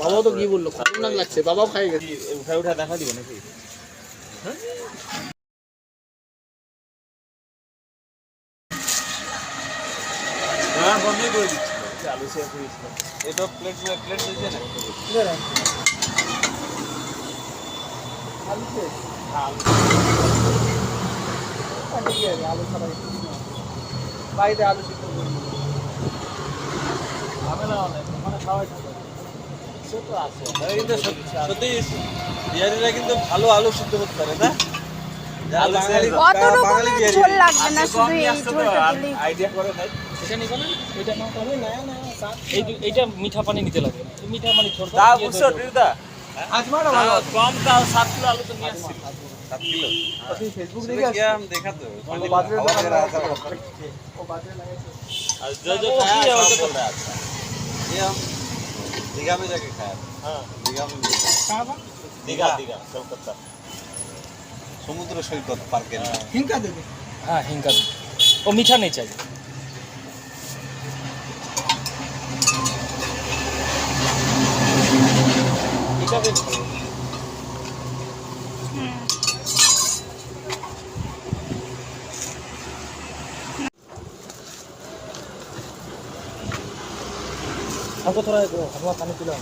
বাবাও তো কি বলল? খতরনাক লাগছে বাবাও খাই গেছে। উঠা উঠা দেখা দিবে নাকি? হ্যাঁ? বন্ধই করে দিচ্ছি। আলু শেষ হয়েছিল এটা প্লেট প্লেট দিয়েছে না? বাড়িতে আলু সিদ্ধ করি ঝামেলা অনেক ওখানে সবাই সে তো আছে। কিন্তু সতীশ বিহারিরা কিন্তু ভালো আলু সিদ্ধ করতে পারে না? কত রকমের ঝোল লাগবে না শুধু এই ঝোলটা দিলেই। আইডিয়া করে নাই। এটা নিব না? এটা না করে না না এই এটা মিঠা পানি নিতে লাগবে। মিঠা মানে পানি ছোড় দাও বুঝছ টিরদা আজ মারা ভালো। কম দাও 7 কিলো আলু তো নিয়ে আসছি। 7 কিলো? আচ্ছা, আপনি ফেসবুক দেখে আসছেন আমি দেখা তো? মানে বাজারে লাগা আছে। ও বাজারে লাগাইছে। আর যে যে খায় ওটা তো ये हम दीघा में जाके खाया हाँ दीघा में भी खाया। কাবা दीघा दीघा कलकत्ता সমুদ্র সৈকত পার্কে हिंका दे दे हाँ हिंका दे वो मीठा नहीं चाहिए मीठा हमको थोड़ा दो हलवा पानी पिलाओ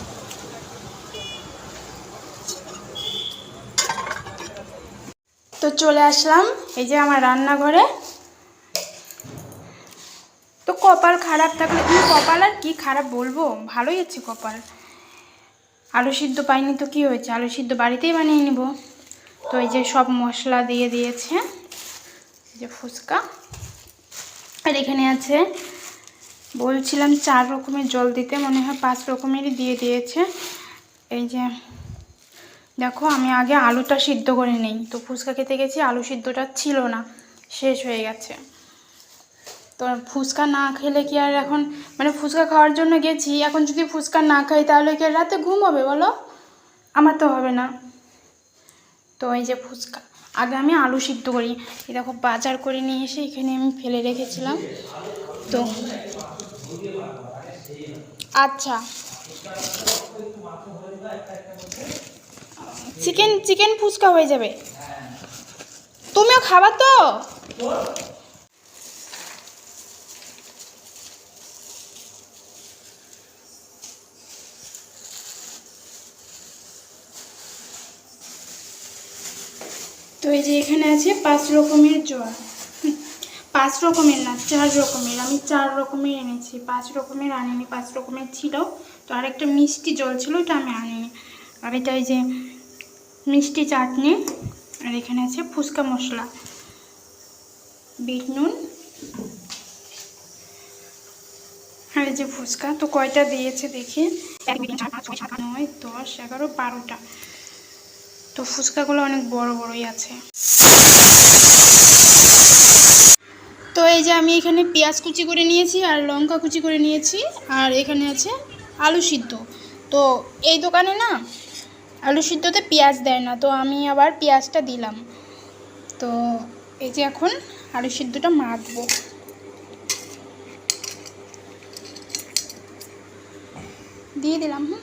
তো চলে আসলাম এই যে আমার রান্নাঘরে তো কপাল খারাপ থাকলে কি কপাল আর কি খারাপ বলবো ভালোই আছে কপাল আলু সিদ্ধ পাইনি তো কি হয়েছে আলু সিদ্ধ বাড়িতেই বানিয়ে নিব তো এই যে সব মশলা দিয়ে দিয়েছে এই যে ফুচকা আর এখানে আছে বলছিলাম চার রকমের জল দিতে, মনে হয় পাঁচ রকমেরই দিয়ে দিয়েছে। এই যে, দেখো, আমি আগে আলুটা সিদ্ধ করে নেই, তো ফুচকা খেতে গেছি, আলু সিদ্ধটা ছিল না, শেষ হয়ে গেছে। তো ফুচকা না খেলে কি আর এখন মানে ফুচকা খাওয়ার জন্য গেছি, এখন যদি ফুচকা না খাই তাহলে কি রাতে ঘুম হবে বলো? আমার তো হবে না। তো এই যে ফুচকা, আগে আমি আলু সিদ্ধ করি দেখো বাজার করে নিয়ে এসে এখানে আমি ফেলে রেখেছিলাম। তো আচ্ছা। চিকেন চিকেন ফুচকা হয়ে যাবে। তুমিও খাবা তো? তো এই যে এখানে আছে পাঁচ রকমের জল পাঁচ রকমের না, চার রকমের, আমি চার রকমের এনেছি। পাঁচ রকমের আনিনি, পাঁচ রকমের ছিল। তো আরেকটা মিষ্টি জল ছিল ওটা আমি আনিনি। আর এটা যে মিষ্টি চাটনি, আর এখানে আছে ফুচকা মশলা। বিট নুন আর এই যে ফুচকা, তো কয়টা দিয়েছে দেখি? নয়, দশ, এগারো, বারোটা। তো ফুচকাগুলো অনেক বড় বড়ই আছে তো এই যে আমি এখানে পেঁয়াজ কুচি করে নিয়েছি আর লঙ্কা কুচি করে নিয়েছি আর এখানে আছে আলু সিদ্ধ। তো এই দোকানে না আলু সিদ্ধতে পেঁয়াজ দেয় না, তো আমি আবার পেঁয়াজটা দিলাম। তো এই যে এখন আলু সিদ্ধটা মাখবো। দিয়ে দিলাম, হুম?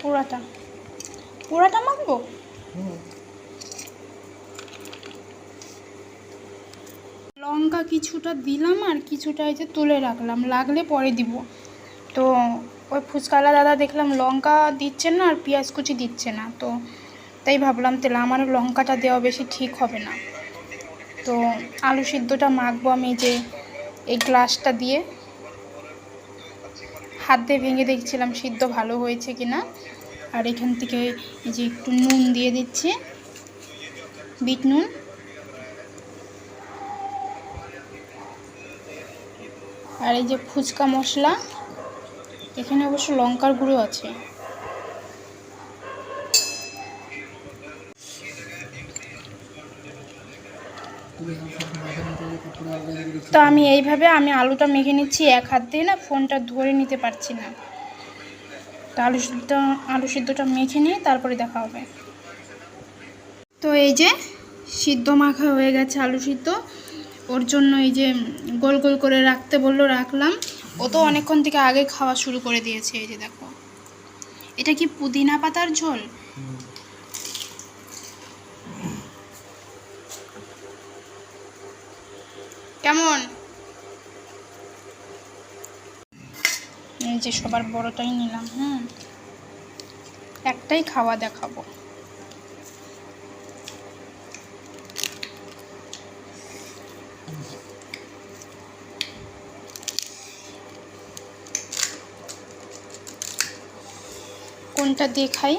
পুরাটা পুরাটা মাখবো? লঙ্কা কিছুটা দিলাম আর কিছুটা এই যে তুলে রাখলাম। লাগলে পরে দিব। তো ওই ফুচকালা দাদা দেখলাম লঙ্কা দিচ্ছে না আর পেঁয়াজ কুচি দিচ্ছে না। তো তাই ভাবলাম, তাহলে আমারও লঙ্কাটা দেওয়া বেশি ঠিক হবে না। তো আলু সিদ্ধটা মাখবো আমি যে এই গ্লাসটা দিয়ে। হাত দিয়ে ভেঙে দেখছিলাম সিদ্ধ ভালো হয়েছে কি না আর এখান থেকে যে একটু নুন দিয়ে দিচ্ছি। বিট নুন। আর এই যে ফুচকা মশলা, এখানে অবশ্য লঙ্কার গুঁড়ো আছে। তো আমি এইভাবে আমি আলুটা মেখে নিচ্ছি এক হাত দিয়ে না, ফোনটা ধরে নিতে পারছি না। তো আলু সিদ্ধ, আলু সিদ্ধটা মেখে নিয়ে তারপরে দেখা হবে। তো এই যে সিদ্ধ মাখা হয়ে গেছে আলু সিদ্ধ। ওর জন্য এই যে গোল গোল করে রাখতে বলল, রাখলাম। ও তো অনেকক্ষণ থেকে আগে খাওয়া শুরু করে দিয়েছে, এই যে দেখো। এটা কি পুদিনা পাতার ঝোল? কেমন? এই যে সবার বড়টাই নিলাম, হুম। একটাই খাওয়া দেখাবো। কোনটা দিয়ে খাই